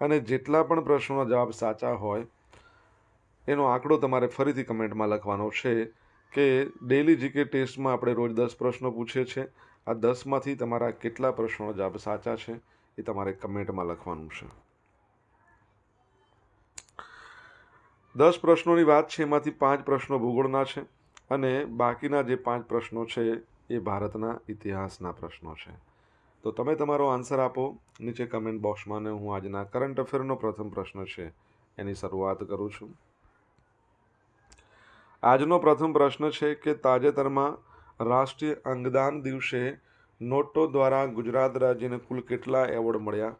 અને જેટલા પણ પ્રશ્નોના જવાબ સાચા હોય, એનો આંકડો તમારે ફરીથી કમેન્ટમાં લખવાનો છે કે ડેલી જીકે ટેસ્ટમાં આપણે રોજ દસ પ્રશ્નો પૂછીએ છીએ. આ દસમાંથી તમારા કેટલા પ્રશ્નોના જવાબ સાચા છે એ તમારે કમેન્ટમાં લખવાનું છે. દસ પ્રશ્નોની વાત છે, એમાંથી પાંચ પ્રશ્નો ભૂગોળના છે અને બાકીના જે પાંચ પ્રશ્નો છે એ ભારતના ઇતિહાસના પ્રશ્નો છે. તો તમે તમારો આન્સર આપો. નીચે કમેન્ટ બોક્સમાં ને હું આજના કરંટ અફેરનો પ્રથમ પ્રશ્ન છે, એની શરૂઆત કરું છું. આજનો પ્રથમ પ્રશ્ન છે કે તાજેતરમાં રાષ્ટ્રીય અંગદાન દિવસે નોટો દ્વારા ગુજરાત રાજ્યને કુલ કેટલા એવોર્ડ મળ્યા?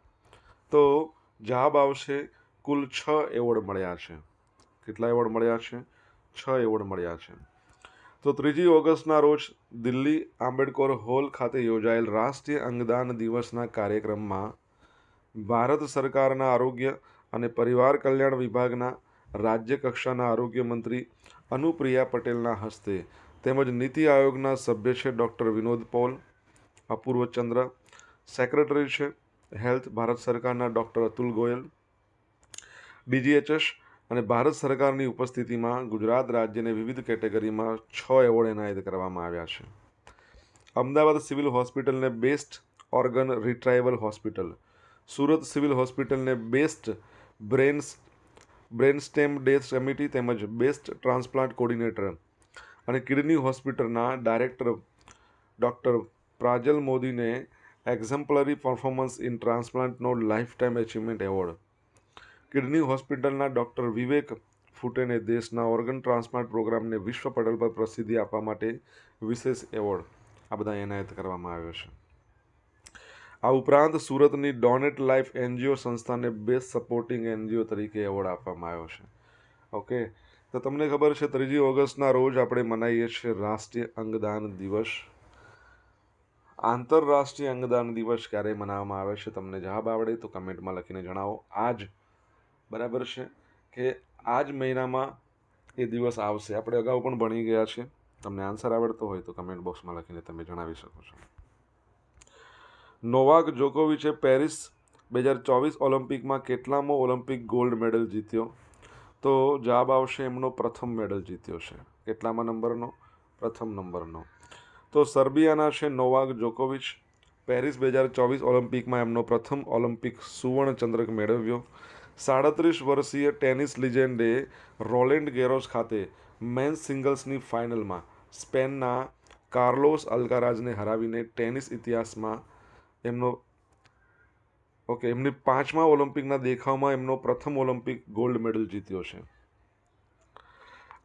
તો જવાબ આવશે, કુલ છ એવોર્ડ મળ્યા છે. કેટલા એવોર્ડ મળ્યા છે? છ એવોર્ડ મળ્યા છે. તો ત્રીજી ઓગસ્ટના રોજ દિલ્હી આંબેડકર હોલ ખાતે યોજાયેલ રાષ્ટ્રીય અંગદાન દિવસના કાર્યક્રમમાં ભારત સરકારના આરોગ્ય અને પરિવાર કલ્યાણ વિભાગના રાજ્ય કક્ષાના આરોગ્ય મંત્રી અનુપ્રિયા પટેલના હસ્તે તેમજ નીતિ આયોગના સભ્ય છે ડૉક્ટર વિનોદ પૌલ, અપૂર્વ ચંદ્ર, સેક્રેટરી છે હેલ્થ ભારત સરકારના ડૉક્ટર અતુલ ગોયલ, ડીજીએચએસ અને ભારત સરકારની ઉપસ્થિતિમાં ગુજરાત રાજ્યને વિવિધ કેટેગરીમાં છ એવોર્ડ એનાયત કરવામાં આવ્યા છે. અમદાવાદ સિવિલ હોસ્પિટલને best organ retrieval hospital, Surat civil હોસ્પિટલને best brains brain stem death committee તેમજ બેસ્ટ ટ્રાન્સપ્લાન્ટ કોર્ડિનેટર અને કિડની હોસ્પિટલના ડાયરેક્ટર ડૉક્ટર પ્રાજલ મોદીને exemplary performance in ટ્રાન્સપ્લાન્ટનો life time achievement award kidney હોસ્પિટલના ડૉક્ટર વિવેક ફૂટેને દેશના ઓર્ગન ટ્રાન્સપ્લાન્ટ પ્રોગ્રામને વિશ્વ પટલ પર પ્રસિદ્ધિ આપવા માટે વિશેષ એવોર્ડ. આ બધા એનાયત કરવામાં આવ્યો છે. આ ઉપરાંત સુરતની ડોનેટ લાઈફ એનજીઓ સંસ્થાને બેસ્ટ સપોર્ટિંગ એનજીઓ તરીકે એવોર્ડ આપવામાં આવ્યો છે. ઓકે, તો તમને ખબર છે ત્રીજી ઓગસ્ટના રોજ આપણે મનાવીએ છીએ રાષ્ટ્રીય અંગદાન દિવસ. આંતરરાષ્ટ્રીય અંગદાન દિવસ ક્યારે મનાવવામાં આવે છે તમને જવાબ આવડે તો કમેન્ટમાં લખીને જણાવો. આજ બરાબર છે કે આ જ મહિનામાં એ દિવસ આવશે. આપણે અગાઉ પણ ભણી ગયા છે તમને આન્સર આવડતો હોય તો કમેન્ટ બોક્સમાં લખીને તમે જણાવી શકો છો. નોવાક જોકોવિચે પેરિસ બે હજાર ચોવીસ ઓલિમ્પિકમાં કેટલામો ઓલિમ્પિક ગોલ્ડ મેડલ જીત્યો? તો જવાબ આવશે એમનો પ્રથમ મેડલ જીત્યો છે. કેટલામાં નંબરનો? પ્રથમ નંબરનો. તો સર્બિયાના છે નોવાક જોકોવિચ. પેરિસ બે હજાર ચોવીસ ઓલિમ્પિકમાં એમનો પ્રથમ ઓલિમ્પિક સુવર્ણ ચંદ્રક મેળવ્યો. સાડત્રીસ વર્ષીય ટેનિસ લિજેન્ડે રોલેન્ડ ગેરોસ ખાતે મેન્સ સિંગલ્સની ફાઇનલમાં સ્પેનના કાર્લોસ અલ્કારાજને હરાવીને ટેનિસ ઇતિહાસમાં એમનો, ઓકે, એમની પાંચમા ઓલિમ્પિકના દેખાવમાં એમનો પ્રથમ ઓલિમ્પિક ગોલ્ડ મેડલ જીત્યો છે.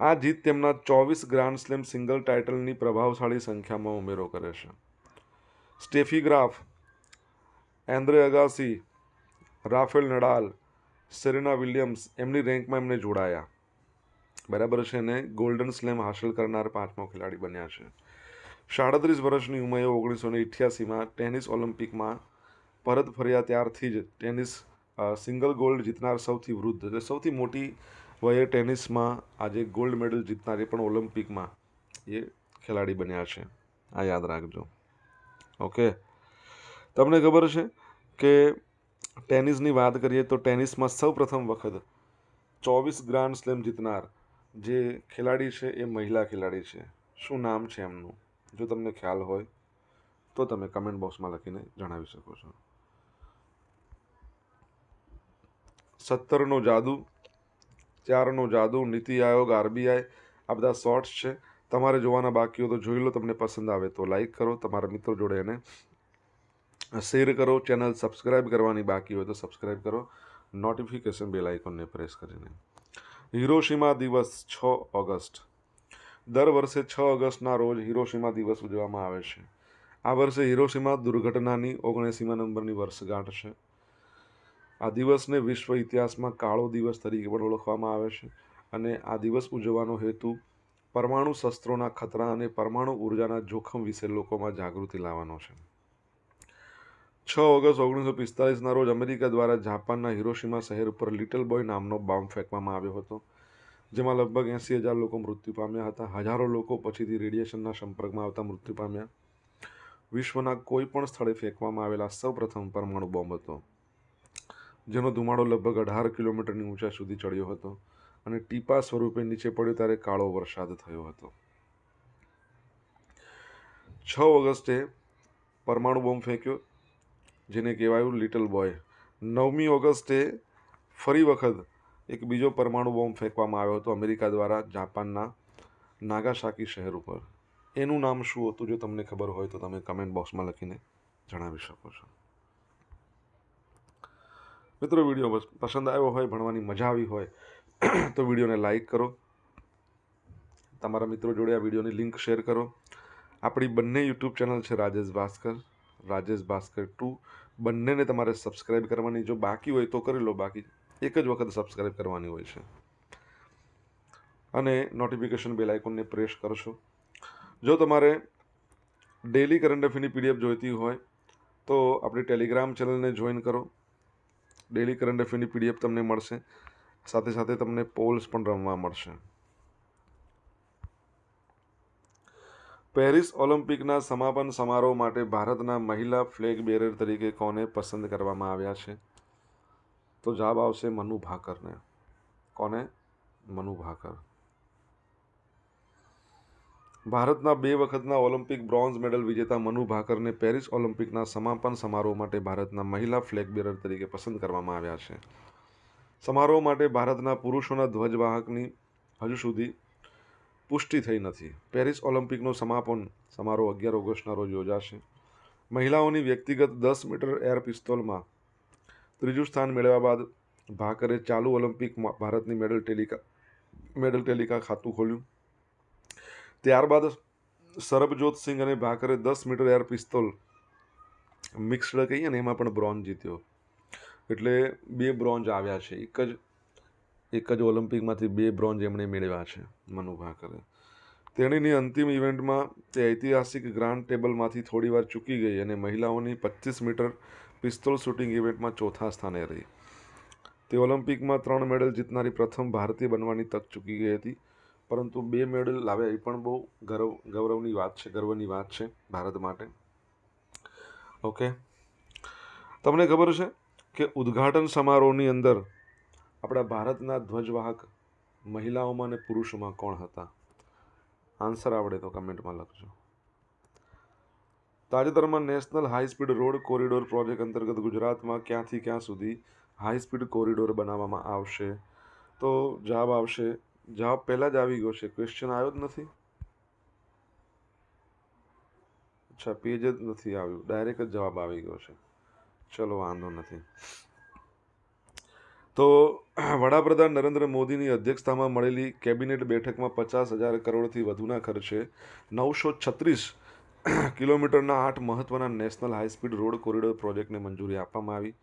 આ જીત તેમના ચોવીસ ગ્રાન્ડ સ્લેમ સિંગલ ટાઇટલની પ્રભાવશાળી સંખ્યામાં ઉમેરો કરે છે. સ્ટેફી ગ્રાફ, એન્દ્રે અગાસી, રાફેલ નડાલ સેરેના વિલિયમ્સ એમની રેન્કમાં એમને જોડાયા. બરાબર છે ને? ગોલ્ડન સ્લેમ હાંસલ કરનાર પાંચમો ખેલાડી બન્યા છે. સાડત્રીસ વર્ષની ઉંમરે ઓગણીસો ને અઠ્યાસીમાં ટેનિસ ઓલિમ્પિકમાં પરત ફર્યા ત્યારથી જ ટેનિસ સિંગલ ગોલ્ડ જીતનાર સૌથી વૃદ્ધ, એટલે સૌથી મોટી વયે ટેનિસમાં આજે ગોલ્ડ મેડલ જીતનાર એ પણ ઓલિમ્પિકમાં એ ખેલાડી બન્યા છે. આ યાદ રાખજો. ઓકે? તમને ખબર છે કે ટેનિસની વાત કરીએ તો ટેનિસમાં સૌ પ્રથમ વખત ચોવીસ ગ્રાન્ડ સ્લેમ જીતનાર જે ખેલાડી છે એ મહિલા ખેલાડી છે. શું નામ છે એમનું? જો તમને ખ્યાલ હોય તો તમે કમેન્ટ બોક્સમાં લખીને જણાવી શકો છો. સત્તરનો જાદુ, ચારનો જાદુ, નીતિ આયોગ, આરબીઆઈ, આ બધા શોર્ટ્સ છે. તમારે જોવાના બાકી હોય તો જોઈ લો, તમને પસંદ આવે તો લાઈક કરો. તમારા મિત્રો જોડે એને શેર કરો, ચેનલ સબસ્ક્રાઇબ કરવાની બાકી હોય તો સબસ્ક્રાઇબ કરો. નોટિફિકેશન બેલ આઇકોનને પ્રેસ કરીને. હિરોશિમા દિવસ છ ઓગસ્ટ. દર વર્ષે છ ઓગસ્ટના રોજ હિરોશિમા દિવસ ઉજવવામાં આવે છે. આ વર્ષે હિરોશિમા દુર્ઘટનાની ઓગણસીમા નંબરની વર્ષગાંઠ છે. આ દિવસને વિશ્વ ઇતિહાસમાં કાળો દિવસ તરીકે પણ ઓળખવામાં આવે છે અને આ દિવસ ઉજવવાનો હેતુ પરમાણુ શસ્ત્રોના ખતરા અને પરમાણુ ઉર્જાના જોખમ વિશે લોકોમાં જાગૃતિ લાવવાનો છે. છ ઓગસ્ટ ઓગણીસો પિસ્તાલીસના રોજ અમેરિકા દ્વારા જાપાનના હિરોશિમા શહેર ઉપર લિટલ બોય નામનો બોમ્બ ફેંકવામાં આવ્યો હતો, જેમાં લગભગ એંસી હજાર લોકો મૃત્યુ પામ્યા હતા. હજારો લોકો પછીથી રેડિયેશનના સંપર્કમાં આવતા મૃત્યુ પામ્યા. વિશ્વના કોઈ પણ સ્થળે ફેંકવામાં આવેલા સૌપ્રથમ પરમાણુ બોમ્બ હતો, જેનો ધુમાડો લગભગ અઢાર કિલોમીટરની ઊંચાઈ સુધી ચડ્યો હતો અને ટીપા સ્વરૂપે નીચે પડ્યો ત્યારે કાળો વરસાદ થયો હતો. છ ઓગસ્ટે પરમાણુ બોમ્બ ફેંક્યો. જેને કહેવાયું લિટલ બોય નવમી ઓગસ્ટે ફરી વખત એક બીજો પરમાણુ બોમ્બ ફેંકવામાં આવ્યો હતો અમેરિકા દ્વારા જાપાનના નાગાસાકી શહેર ઉપર. એનું નામ શું હતું જો તમને ખબર હોય તો તમે કમેન્ટ બોક્સમાં લખીને જણાવી શકો છો. મિત્રો, વીડિયો પસંદ આવ્યો હોય, ભણવાની મજા આવી હોય, તો વિડીયોને લાઈક કરો. તમારા મિત્રો જોડે આ વિડીયોની લિંક શેર કરો. આપણી બંને યુટ્યુબ ચેનલ છે રાજેશ ભાસ્કર. રાજેશ ભાસ્કર ટુ બંનેને તમારે સબસ્ક્રાઈબ કરવાની જો બાકી હોય તો કરી લો, બાકી એક જ વખત સબસ્ક્રાઈબ કરવાની હોય છે. અને નોટિફિકેશન બેલ આઇકોનને પ્રેસ કરશો. જો તમારે ડેલી કરંટ અફેરની પીડીએફ જોઈતી હોય, તો આપણી ટેલિગ્રામ ચેનલને જોઈન કરો. ડેલી કરંટ અફેરની પીડીએફ તમને મળશે. સાથે સાથે તમને પોલ્સ પણ રમવા મળશે. પેરિસ ઓલિમ્પિકના સમાપન સમારોહ માટે ભારતના મહિલા ફ્લેગ બેરર તરીકે કોને પસંદ કરવામાં આવ્યા છે? તો જવાબ આવશે મનુ ભાકરને. કોને? મનુ ભાકર. ભારતના બે વખતના ઓલિમ્પિક બ્રોન્ઝ મેડલ વિજેતા મનુ ભાકરને પેરિસ ઓલિમ્પિકના સમાપન સમારોહ માટે ભારતના મહિલા ફ્લેગ બેરર તરીકે પસંદ કરવામાં આવ્યા છે. સમારોહ માટે ભારતના પુરુષોના ધ્વજવાહકની હજુ સુધી પુષ્ટિ થઈ નથી. પેરિસ ઓલિમ્પિકનો સમાપન સમારોહ અગિયાર ઓગસ્ટના રોજ યોજાશે. મહિલાઓની વ્યક્તિગત દસ મીટર એર પિસ્તોલમાં ત્રીજું સ્થાન મેળવ્યા બાદ ભાકરે ચાલુ ઓલિમ્પિકમાં ભારતની મેડલ ટેલિકા મેડલ ટેલિકા ખાતું ખોલ્યું. ત્યારબાદ સરબજોત સિંહ અને ભાકરે દસ મીટર એર પિસ્તોલ મિક્સડ કહીએ ને એમાં પણ બ્રોન્ઝ જીત્યો. એટલે બે બ્રોન્ઝ આવ્યા છે. એક જ એક જ ઓલિમ્પિકમાંથી બે બ્રોન્ઝ એમણે મેળવ્યા છે, મનુ ભાકરે. તેણીની અંતિમ ઇવેન્ટમાં તે ઐતિહાસિક ગ્રાન્ડ ટેબલમાંથી થોડીવાર ચૂકી ગઈ અને મહિલાઓની પચીસ મીટર પિસ્તોલ શૂટિંગ ઇવેન્ટમાં ચોથા સ્થાને રહી. તે ઓલિમ્પિકમાં ત્રણ મેડલ જીતનારી પ્રથમ ભારતીય બનવાની તક ચૂકી ગઈ હતી, પરંતુ બે મેડલ લાવ્યા એ પણ બહુ ગૌરવ, ગૌરવની વાત છે, ગર્વની વાત છે ભારત માટે. ઓકે. તમને ખબર છે કે ઉદ્ઘાટન સમારોહની અંદર આપણા ભારતના ધ્વજવાહક મહિલાઓમાં અને પુરુષોમાં કોણ હતા? આન્સર આવડે તો કમેન્ટમાં લખજો. તાજેતરમાં national high speed road corridor project અંતર્ગત ગુજરાતમાં ક્યાંથી ક્યાં સુધી હાઈ સ્પીડ કોરિડોર બનાવવામાં આવશે? તો જવાબ આવશે, જવાબ પહેલાં જ આવી ગયો છે. ક્વેશ્ચન આવ્યો જ નથી. અચ્છા પેજ જ નથી આવ્યું. ડાયરેક્ટ જ જવાબ આવી ગયો છે. ચલો, વાંધો નથી. તો વડાપ્રધાન નરેન્દ્ર મોદીની અધ્યક્ષતામાં મળેલી કેબિનેટ બેઠકમાં પચાસ હજાર કરોડથી વધુના ખર્ચે નવસો છત્રીસ કિલોમીટરના આઠ મહત્ત્વના national high speed road corridor પ્રોજેક્ટને મંજૂરી આપવામાં આવી.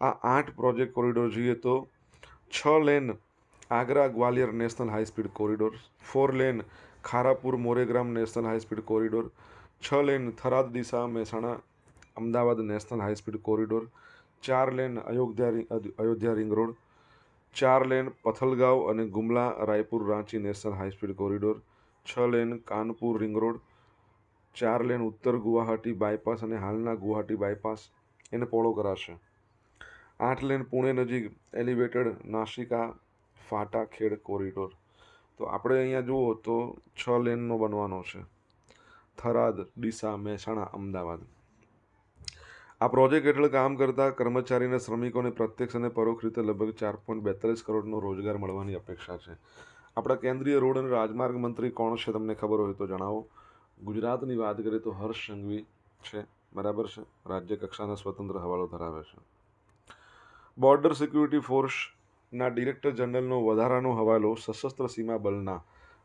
આ આઠ પ્રોજેક્ટ કોરિડોર જોઈએ તો છ lane Agra Gwalior national high speed corridor, four lane Kharapur Moregram national high speed corridor, છ લેન થરાદ દિશા Mehsana Ahmedabad national high speed corridor ચાર lane Ayodhya Ayodhya ring road, ચાર લેન પથલગાંવ અને Gumla Raipur Ranchi national high speed corridor, છ lane Kanpur ring road, ચાર lane ઉત્તર Guwahati bypass અને હાલના Guwahati bypass એને પહોળો કરાશે. આઠ લેન પુણે નજીક એલિવેટેડ નાસિકા ફાટા ખેડ કોરિડોર. તો આપણે અહીંયા જુઓ તો છ લેનનો બનવાનો છે. થરાદ, ડીસા, મહેસાણા, અમદાવાદ. આ પ્રોજેક્ટ હેઠળ કામ કરતા કર્મચારી અને શ્રમિકોને પ્રત્યક્ષ અને પરોક્ષ રીતે લગભગ ચાર પોઈન્ટ બેતાલીસ કરોડનો રોજગાર મળવાની અપેક્ષા છે. આપણા કેન્દ્રીય રોડ અને રાજમાર્ગ મંત્રી કોણ છે તમને ખબર હોય તો જણાવો. ગુજરાતની વાત કરીએ તો હર્ષ સંઘવી છે. બરાબર છે? રાજ્ય કક્ષાના સ્વતંત્ર હવાલો ધરાવે છે. બોર્ડર સિક્યુરિટી ફોર્સના ડિરેક્ટર જનરલનો વધારાનો હવાલો સશસ્ત્ર સીમા બલના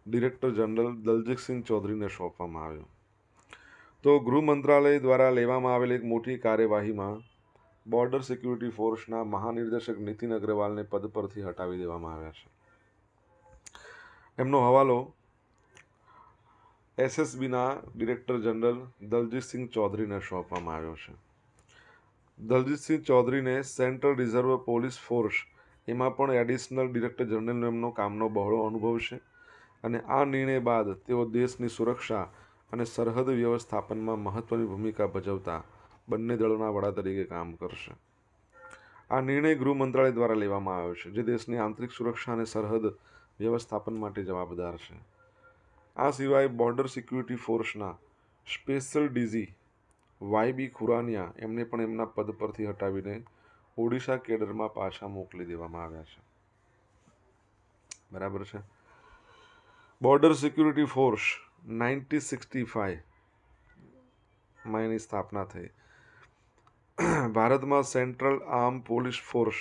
ડિરેક્ટર જનરલ દલજીતસિંહ ચૌધરીને સોંપવામાં આવ્યો. તો ગૃહ મંત્રાલય દ્વારા લેવામાં આવેલી એક મોટી કાર્યવાહીમાં બોર્ડર સિક્યુરિટી ફોર્સના મહાનિર્દેશક નીતિન અગ્રવાલને પદ પરથી હટાવી દેવામાં આવ્યા છે. એમનો હવાલો એસએસબીના ડિરેક્ટર જનરલ દલજીતસિંહ ચૌધરીને સોંપવામાં આવ્યો છે. દલજીતસિંહ ચૌધરીને સેન્ટ્રલ રિઝર્વ પોલીસ ફોર્સ, એમાં પણ એડિશનલ ડિરેક્ટર જનરલનો એમનો કામનો બહોળો અનુભવ છે અને આ નિર્ણય બાદ તેઓ દેશની સુરક્ષા અને સરહદ વ્યવસ્થાપનમાં મહત્વની ભૂમિકા ભજવતા બંને દળોના વડા તરીકે કામ કરશે. આ નિર્ણય ગૃહ મંત્રાલય દ્વારા લેવામાં આવ્યો છે, જે દેશની આંતરિક સુરક્ષા અને સરહદ વ્યવસ્થાપન માટે જવાબદાર છે. આ સિવાય બોર્ડર સિક્યુરિટી ફોર્સના સ્પેશિયલ ડીજી વાયબી ખુરાનિયા એમને પણ એમના પદ પરથી હટાવીને ઓડિશા કેડરમાં પાછા મોકલી દેવામાં આવ્યા છે. બરાબર છે? Border security force ninety sixty ફાઇવમાં એની સ્થાપના થઈ. ભારતમાં સેન્ટ્રલ આર્મ પોલીસ ફોર્સ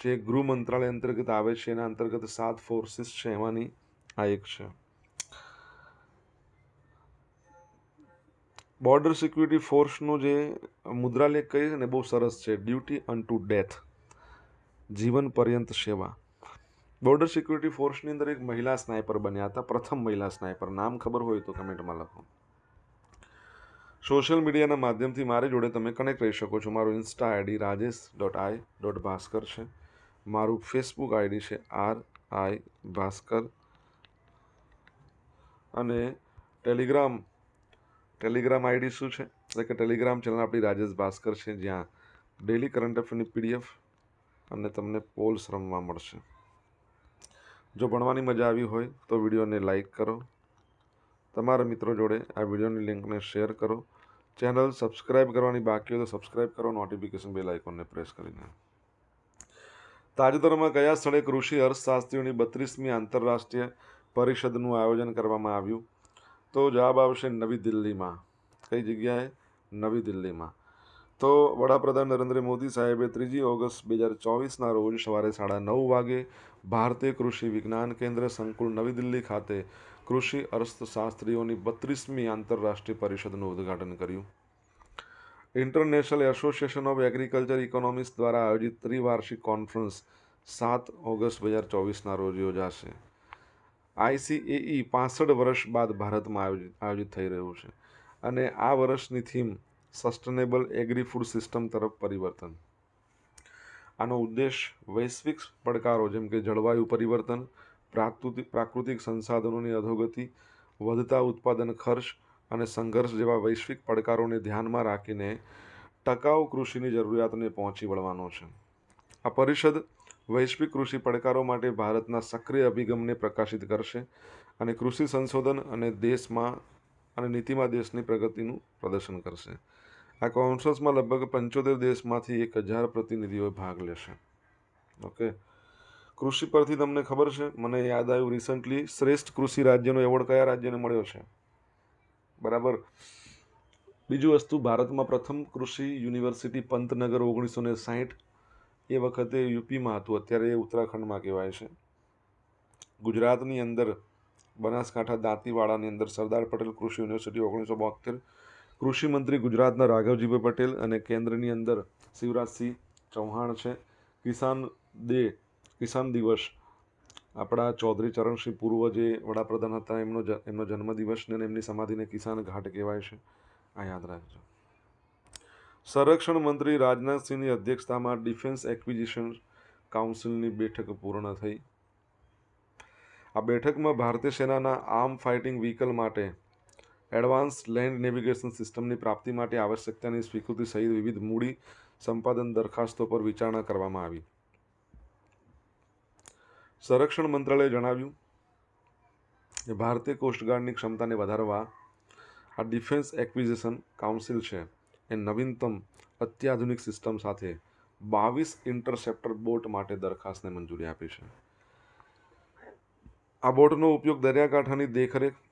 જે ગૃહ મંત્રાલય અંતર્ગત આવે છે, એના અંતર્ગત સાત ફોર્સિસ છે, એમાંની આ એક છે. બોર્ડર સિક્યુરિટી ફોર્સનું જે મુદ્રાલેખ કહીએ ને બહુ સરસ છે. Duty unto death. જીવન પર્યંત સેવા. બોર્ડર સિક્યુરિટી ફોર્સની અંદર એક મહિલા સ્નાઇપર બન્યા હતા. પ્રથમ મહિલા સ્નાઇપર નામ ખબર હોય તો કમેન્ટમાં લખો. સોશિયલ મીડિયાના માધ્યમથી મારી જોડે તમે કનેક્ટ રહી શકો છો. મારું insta ID Rajesh dot I dot Bhaskar છે. મારું ફેસબુક આઈડી છે આર આઈ ભાસ્કર. અને ટેલિગ્રામ ટેલિગ્રામ આઈડી શું છે? એટલે કે ટેલિગ્રામ ચેનલ આપણી રાજેશ ભાસ્કર છે. જ્યાં ડેલી કરંટ અફેરની પીડીએફ અને તમને પોલ્સ રમવા મળશે. જો ભણવાની મજા આવી હોય તો વિડીયોને લાઇક કરો. તમારા મિત્રો જોડે આ વિડીયોની લિંકને શેર કરો. ચેનલ સબસ્ક્રાઇબ કરવાની બાકી હોય તો સબસ્ક્રાઇબ કરો. નોટિફિકેશન બેલ આઇકોનને પ્રેસ કરીને. તાજેતરમાં કયા સ્થળે કૃષિ અર્થશાસ્ત્રીઓની બત્રીસમી આંતરરાષ્ટ્રીય પરિષદનું આયોજન કરવામાં આવ્યું? તો જવાબ આવશે નવી દિલ્હીમાં. કઈ જગ્યાએ? નવી દિલ્હીમાં. તો વડાપ્રધાન નરેન્દ્ર મોદી સાહેબે ત્રીજી ઓગસ્ટ બે હજાર ચોવીસના રોજ સવારે સાડા નવ વાગે ભારતીય કૃષિ વિજ્ઞાન કેન્દ્ર સંકુલ નવી દિલ્હી ખાતે કૃષિ અર્થશાસ્ત્રીઓની બત્રીસમી આંતરરાષ્ટ્રીય પરિષદનું ઉદ્ઘાટન કર્યું. International association of agriculture economics દ્વારા આયોજિત ત્રિવાર્ષિક કોન્ફરન્સ સાત ઓગસ્ટ બે હજાર ચોવીસના રોજ યોજાશે. આઈસીએઈ પાસઠ વર્ષ બાદ ભારતમાં આયોજિત આયોજિત થઈ રહ્યું છે. અને આ વર્ષની theme sustainable agri food system તરફ પરિવર્તન. આનો ઉદ્દેશ વૈશ્વિક પડકારો, જેમ કે જળવાયુ પરિવર્તન પ્રાકૃતિક પ્રાકૃતિક સંસાધનોની અધોગતિ, વધતા ઉત્પાદન ખર્ચ અને સંઘર્ષ જેવા વૈશ્વિક પડકારોને ધ્યાનમાં રાખીને ટકાઉ કૃષિની જરૂરિયાતને પહોંચી વળવાનો છે. આ પરિષદ વૈશ્વિક કૃષિ પડકારો માટે ભારતના સક્રિય અભિગમને પ્રકાશિત કરશે અને કૃષિ સંશોધન અને દેશમાં, અને નીતિમાં દેશની પ્રગતિનું પ્રદર્શન કરશે. આ કોન્ફરન્સમાં લગભગ પંચોતેર દેશમાંથી એક હજાર પ્રતિનિધિઓ ભાગ લેશે. ઓકે? કૃષિ પરથી તમને ખબર છે, મને યાદ આવ્યું રિસન્ટલી શ્રેષ્ઠ કૃષિ રાજ્યનો એવોર્ડ કયા રાજ્યને મળ્યો છે? બરાબર? બીજું વસ્તુ, ભારતમાં પ્રથમ કૃષિ યુનિવર્સિટી પંતનગર ઓગણીસો ને સાહીઠ. એ વખતે યુપીમાં હતું, અત્યારે એ ઉત્તરાખંડમાં કહેવાય છે. ગુજરાતની અંદર બનાસકાંઠા દાંતીવાડાની અંદર સરદાર પટેલ કૃષિ યુનિવર્સિટી ઓગણીસો બોતેર કૃષિ મંત્રી ગુજરાતના રાઘવજીભાઈ પટેલ અને કેન્દ્રની અંદર શિવરાજસિંહ ચૌહાણ છે. કિસાન દે કિસાન દિવસ. આપણા ચૌધરી ચરણસિંહ પૂર્વ જે વડાપ્રધાન હતા, એમનો એમનો જન્મદિવસને અને એમની સમાધિને કિસાન ઘાટ કહેવાય છે. આ યાદ રાખજો. સંરક્ષણ મંત્રી રાજનાથસિંહની અધ્યક્ષતામાં ડિફેન્સ એક્વિઝિશન કાઉન્સિલની બેઠક પૂર્ણ થઈ. આ બેઠકમાં ભારતીય સેનાના આર્મ ફાઇટિંગ વ્હીકલ માટે એડવાન્સ લેન્ડ નેવિગેશન સિસ્ટમની પ્રાપ્તિ માટે આવશ્યકતાની સ્વીકૃતિ સહિત વિવિધ મૂડી સંપાદન દરખાસ્તો પર વિચારણા કરવામાં આવી. સંરક્ષણ મંત્રાલયે જણાવ્યું કે ભારતીય કોસ્ટગાર્ડની ક્ષમતાને વધારવા આ ડિફેન્સ એક્વિઝિશન કાઉન્સિલ છે. એ નવીનતમ અત્યાધુનિક સિસ્ટમ સાથે બાવીસ ઇન્ટરસેપ્ટર બોટ માટે દરખાસ્તને મંજૂરી આપી છે. આ બોટનો ઉપયોગ દરિયાકાંઠાની દેખરેખ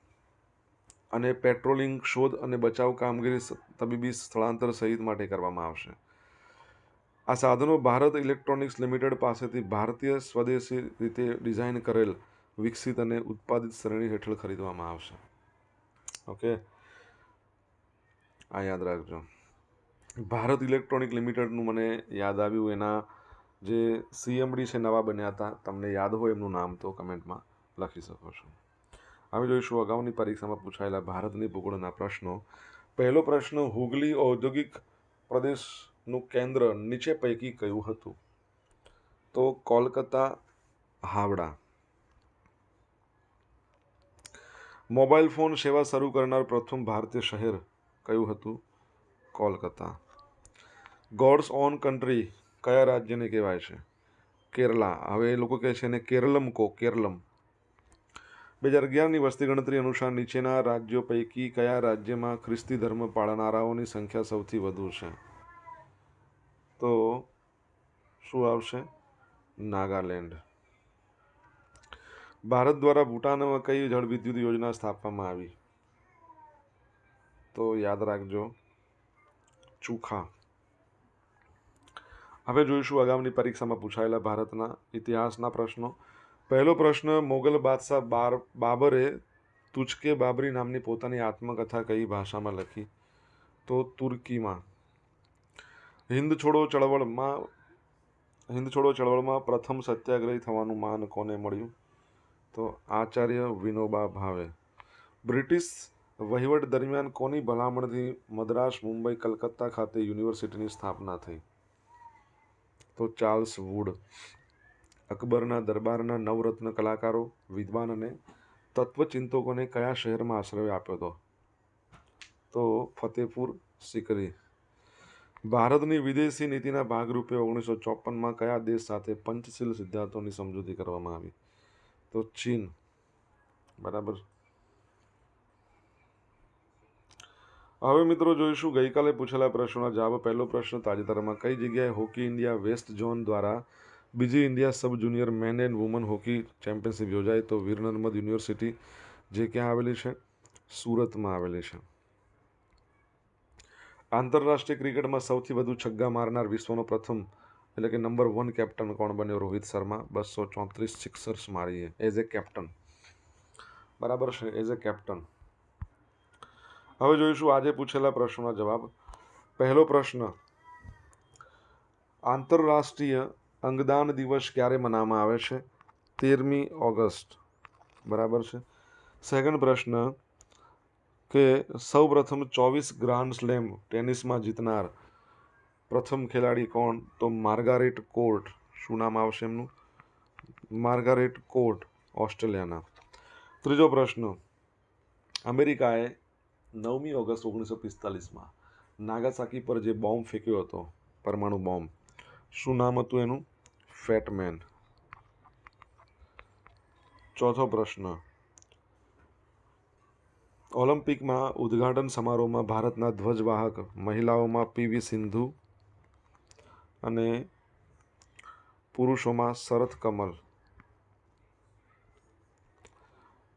અને પેટ્રોલિંગ, શોધ અને બચાવ કામગીરી તબીબી સ્થળાંતર સહિત માટે કરવામાં આવશે. આ સાધનો ભારત ઇલેક્ટ્રોનિક્સ લિમિટેડ પાસેથી ભારતીય સ્વદેશી રીતે ડિઝાઇન કરેલ, વિકસિત અને ઉત્પાદિત શ્રેણી હેઠળ ખરીદવામાં આવશે. ઓકે? આ યાદ રાખજો. ભારત ઇલેક્ટ્રોનિક લિમિટેડનું મને યાદ આવ્યું. એના જે સીએમડી છે નવા બન્યા હતા, તમને યાદ હોય એમનું નામ તો કમેન્ટમાં લખી શકો છો. હવે જોઈશું અગાઉની પરીક્ષામાં પૂછાયેલા ભારતની ભૂગોળના પ્રશ્નો. પહેલો પ્રશ્ન, હુગલી ઔદ્યોગિક પ્રદેશનું કેન્દ્ર નીચે પૈકી કયું હતું? તો કોલકાતા, હાવડા. મોબાઈલ ફોન સેવા શરૂ કરનાર પ્રથમ ભારતીય શહેર કયું હતું? કોલકાતા. ગોડ્સ ઓન કન્ટ્રી કયા રાજ્યને કહેવાય છે? કેરલા. હવે એ લોકો કહે છે એને કેરલમ કો, કેરલમ. બે હજાર અગિયારની વસ્તી ગણતરી અનુસાર નીચેના રાજ્યો પૈકી કયા રાજ્યમાં ખ્રિસ્તી ધર્મ પાળનારાઓની સંખ્યા સૌથી વધુ છે? તો શું આવશે? નાગાલેન્ડ. ભારત દ્વારા ભૂટાનમાં કઈ જળ વિદ્યુત યોજના સ્થાપવામાં આવી? તો યાદ રાખજો, ચૂખા. હવે જોઈશું આગામની પરીક્ષામાં પૂછાયેલા ભારતના ઇતિહાસના પ્રશ્નો. પહેલો પ્રશ્ન, મોગલ બાદશાહ બાર બાબરે તુચકે બાબરી નામની પોતાની આત્મકથા કઈ ભાષામાં લખી? તો તુર્કીમાં. હિન્દ છોડો ચળવળમાં હિન્દ છોડો ચળવળમાં પ્રથમ સત્યાગ્રહી થવાનું માન કોને મળ્યું? તો આચાર્ય વિનોબા ભાવે. બ્રિટિશ વહીવટ દરમિયાન કોની ભલામણથી મદ્રાસ, મુંબઈ, કલકત્તા ખાતે યુનિવર્સિટીની સ્થાપના થઈ? તો ચાર્લ્સ વુડ. અકબરના દરબારના નવરત્ન કલાકારો, વિદ્વાન અને તત્વચિંતકોને કયા શહેરમાં આશ્રય આપ્યો હતો? તો ફતેપુર સિકરી. ભારતની વિદેશી નીતિના ભાગરૂપે ઓગણીસો ચોપનમાં કયા દેશ સાથે પંચશીલ સિદ્ધાંતોની સમજૂતી કરવામાં આવી? તો ચીન. બરાબર. હવે મિત્રો જોઈશું, ગઈકાલે પૂછેલા પ્રશ્નોના જવાબ. પહેલો પ્રશ્ન તાજેતરમાં, કઈ જગ્યાએ હોકી ઇન્ડિયા વેસ્ટ ઝોન દ્વારા બીજી India sub junior men and women hockey championship યોજાય તો વીર નર્મદ યુનિવર્સિટી જે ક્યાં આવેલી છે? સુરતમાં આવેલી છે. આંતરરાષ્ટ્રીય ક્રિકેટમાં સૌથી વધુ છગ્ગા મારનાર વિશ્વનો પ્રથમ, એટલે કે નંબર વન કેપ્ટન કોણ બન્યો? રોહિત શર્મા, બસો ચોત્રીસ સિક્સર્સ મારીએ એઝ એ કેપ્ટન બરાબર છે એઝ એ કેપ્ટન હવે જોઈશું આજે પૂછેલા પ્રશ્નોના જવાબ. પહેલો પ્રશ્ન, આંતરરાષ્ટ્રીય અંગદાન દિવસ ક્યારે મનાવવામાં આવે છે? તેરમી ઓગસ્ટ. બરાબર છે? સેકન્ડ પ્રશ્ન કે સૌ પ્રથમ ચોવીસ ગ્રાન્ડ સ્લેમ ટેનિસમાં જીતનાર પ્રથમ ખેલાડી કોણ? તો માર્ગારેટ કોર્ટ. શું નામ આવશે એમનું? માર્ગારેટ કોર્ટ, ઓસ્ટ્રેલિયાના. ત્રીજો પ્રશ્ન, અમેરિકાએ નવમી ઓગસ્ટ ઓગણીસો પિસ્તાલીસમાં નાગાસાકી પર જે બોમ્બ ફેંક્યો હતો, પરમાણુ બોમ્બ, શું નામ હતું એનું? ફેટમેન ચોથો પ્રશ્ન. ઓલિમ્પિકમાં ઉદ્ઘાટન સમારોહમાં ભારતના ધ્વજવાહક મહિલાઓમાં પીવી સિંધુ અને પુરુષોમાં શરત કમલ.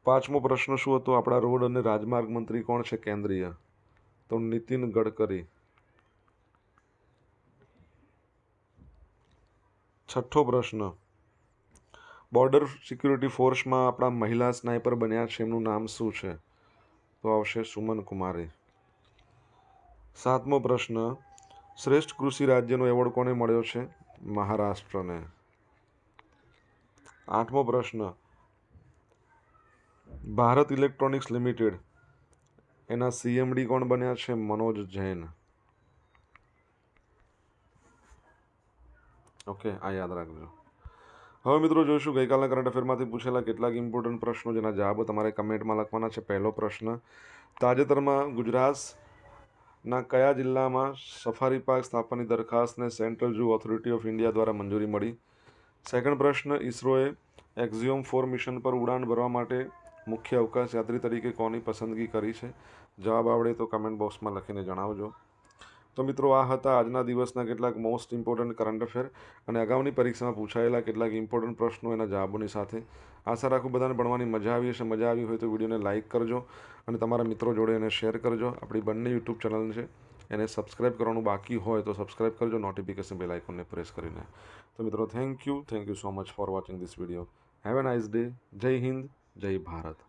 પાંચમો પ્રશ્ન શું હતો? આપણા રોડ અને રાજમાર્ગ મંત્રી કોણ છે? કેન્દ્રીય. તો નીતિન ગડકરી. છઠ્ઠો પ્રશ્ન. બોર્ડર સિક્યુરિટી ફોર્સમાં આપણા મહિલા સ્નાઇપર બન્યા છે, એમનું નામ શું છે? તો આવશે સુમન કુમારી. સાતમો પ્રશ્ન, શ્રેષ્ઠ કૃષિ રાજ્યનો એવોર્ડ કોને મળ્યો છે? મહારાષ્ટ્રને. આઠમો પ્રશ્ન, ભારત ઇલેક્ટ્રોનિક્સ લિમિટેડ, એના સીએમડી કોણ બન્યા છે? મનોજ જૈન. ઓકે, આ યાદ રાખજો. હવે મિત્રો જોઈશું, ગઈકાલના કરંટ અફેરમાંથી પૂછેલા કેટલાક ઇમ્પોર્ટન્ટ પ્રશ્નો જેના જવાબો તમારે કમેન્ટમાં લખવાના છે. પહેલો પ્રશ્ન, તાજેતરમાં ગુજરાતના કયા જિલ્લામાં સફારી પાર્ક સ્થાપવાની દરખાસ્તને central zoo authority of India દ્વારા મંજૂરી મળી? સેકન્ડ પ્રશ્ન, ઇસરોએ એક્ઝિયોમ ફોર મિશન પર ઉડાન ભરવા માટે મુખ્ય અવકાશ યાત્રી તરીકે કોની પસંદગી કરી છે? જવાબ આવડે તો કમેન્ટ બોક્સમાં લખીને જણાવજો. તો મિત્રો આ હતા આજના દિવસના કેટલાક મોસ્ટ ઇમ્પોર્ટન્ટ કરંટ અફેર અને અગાઉની પરીક્ષામાં પૂછાયેલા કેટલાક ઇમ્પોર્ટન્ટ પ્રશ્નો એના જવાબોની સાથે. આશા રાખું બધાને ભણવાની મજા આવી હશે, મજા આવી હોય તો વિડીયોને લાઇક કરજો અને તમારા મિત્રો જોડે એને શેર કરજો. આપણી બંને યુટ્યુબ ચેનલ છે, એને સબસ્ક્રાઇબ કરવાનું બાકી હોય તો સબસ્ક્રાઇબ કરજો નોટિફિકેશન બેલ આઇકોનને પ્રેસ કરીને. તો મિત્રો thank you thank you so much for watching this video have a nice day જય હિન્દ, જય ભારત.